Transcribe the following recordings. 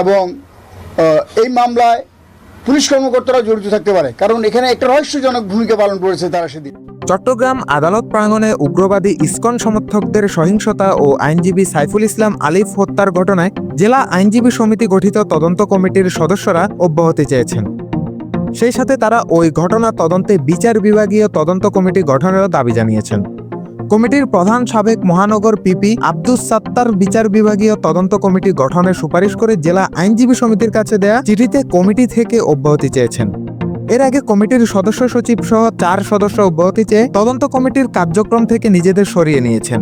এবং এই মামলায় পুলিশ কর্মকর্তারা জড়িত থাকতে পারে। কারণ এখানে একটা রহস্যজনক ভূমিকা পালন করেছে তারা সেদিন। চট্টগ্রাম আদালত প্রাঙ্গণে উগ্রবাদী ইসকন সমর্থকদের সহিংসতা ও আইনজীবী সাইফুল ইসলাম আলিফ হত্যার ঘটনায় জেলা আইনজীবী সমিতি গঠিত তদন্ত কমিটির সদস্যরা অব্যাহতি চেয়েছেন। সেই সাথে তারা ওই ঘটনা তদন্তে বিচার বিভাগীয় তদন্ত কমিটি গঠনেরও দাবি জানিয়েছেন। কমিটির প্রধান সাবেক মহানগর পিপি আব্দুস সাত্তার বিচার বিভাগীয় তদন্ত কমিটি গঠনের সুপারিশ করে জেলা আইনজীবী সমিতির কাছে দেয়া চিঠিতে কমিটি থেকে অব্যাহতি চেয়েছেন। এর আগে কমিটির সদস্য সচিব সহ চার সদস্য অব্যাহতি চেয়ে তদন্ত কমিটির কার্যক্রম থেকে নিজেদের সরিয়ে নিয়েছেন।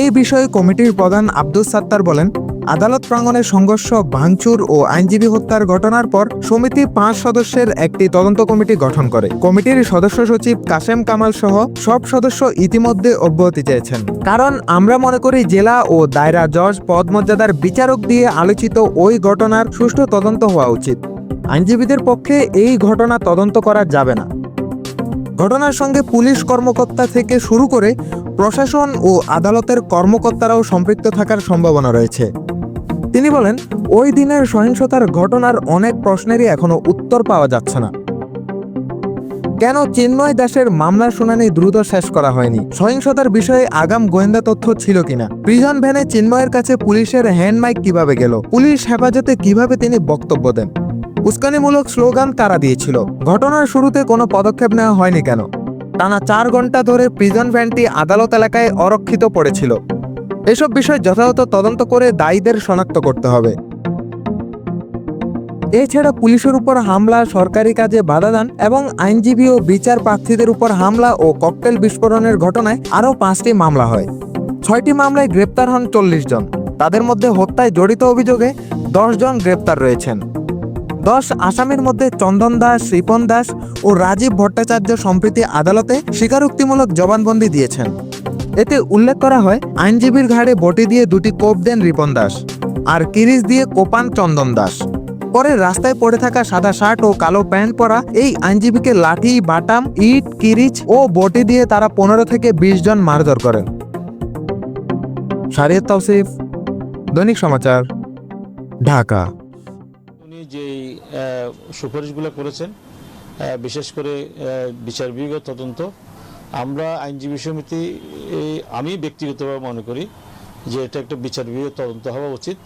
এই বিষয়ে কমিটির প্রধান আব্দুস সাত্তার বলেন আদালত প্রাঙ্গণে সংঘর্ষ, ভাঙচুর ও আইনজীবী হত্যার ঘটনার পর সমিতি পাঁচ সদস্যের একটি তদন্ত কমিটি গঠন করে। কমিটির সদস্য সচিব কাশেম কামাল সহ সব সদস্য ইতিমধ্যে অব্যাহতি চেয়েছেন। কারণ আমরা মনে করি জেলা ও দায়রা জজ, পদমর্যাদার বিচারক দিয়ে আলোচিত ওই ঘটনার সুষ্ঠু তদন্ত হওয়া উচিত। আইনজীবীদের পক্ষে এই ঘটনা তদন্ত করা যাবে না। ঘটনার সঙ্গে পুলিশ কর্মকর্তা থেকে শুরু করে প্রশাসন ও আদালতের কর্মকর্তারাও সম্পৃক্ত থাকার সম্ভাবনা রয়েছে। তিনি বলেন, ওই দিনের সহিংসতার ঘটনার অনেক প্রশ্নেরই এখনও উত্তর পাওয়া যাচ্ছে না। কেন চিন্ময় দাসের মামলার শুনানি দ্রুত শেষ করা হয়নি? সহিংসতার বিষয়ে আগাম গোয়েন্দা তথ্য ছিল কিনা? প্রিজন ভ্যানে চিন্ময়ের কাছে পুলিশের হ্যান্ড মাইক কীভাবে গেল? পুলিশ হেফাজতে কীভাবে তিনি বক্তব্য দেন? উস্কানিমূলক স্লোগান কারা দিয়েছিল? ঘটনার শুরুতে কোনো পদক্ষেপ নেওয়া হয়নি কেন? টানা চার ঘণ্টা ধরে প্রিজন ভ্যানটি আদালত এলাকায় অরক্ষিত পড়েছিল। এসব বিষয় যথাযথ তদন্ত করে দায়ীদের শনাক্ত করতে হবে। এছাড়া পুলিশের উপর হামলা, সরকারি কাজে বাধা দান এবং আইনজীবী ও বিচার প্রার্থীদের উপর হামলা ও ককটেল বিস্ফোরণের ঘটনায় আরও পাঁচটি মামলা হয়। ছয়টি মামলায় গ্রেপ্তার হন চল্লিশ জন। তাদের মধ্যে হত্যায় জড়িত অভিযোগে জন গ্রেপ্তার রয়েছেন। দশ আসামির মধ্যে চন্দন দাস রিপন দাস ও রাজীব ভট্টাচার্য সম্প্রতি আদালতে স্বীকারোক্তিমূলক জবানবন্দি দিয়েছেন। এতে উল্লেখ করা হয়, আইনজীবীর ঘাড়ে বটি দিয়ে দুটি কোপ দেন রিপন দাস আর কিরিচ দিয়ে কোপান চন্দন দাস। পরে রাস্তায় পড়ে থাকা সাদা শার্ট ও কালো প্যান্ট পরা এই আইনজীবীকে লাঠি, বাটাম, ইট, কিরিচ ও বটি দিয়ে তারা পনেরো থেকে বিশ জন মারধর করেন। শারিয়ত তৌসিফ দৈনিক সমাচার, ঢাকা। উনি যেই সুপারিশগুলো করেছেন বিশেষ করে বিচার বিভাগীয় তদন্ত আমরা আইনজীবী সমিতি আমি ব্যক্তিগতভাবে মনে করি যে এটা একটা বিচার বিভাগীয় তদন্ত হওয়া উচিত।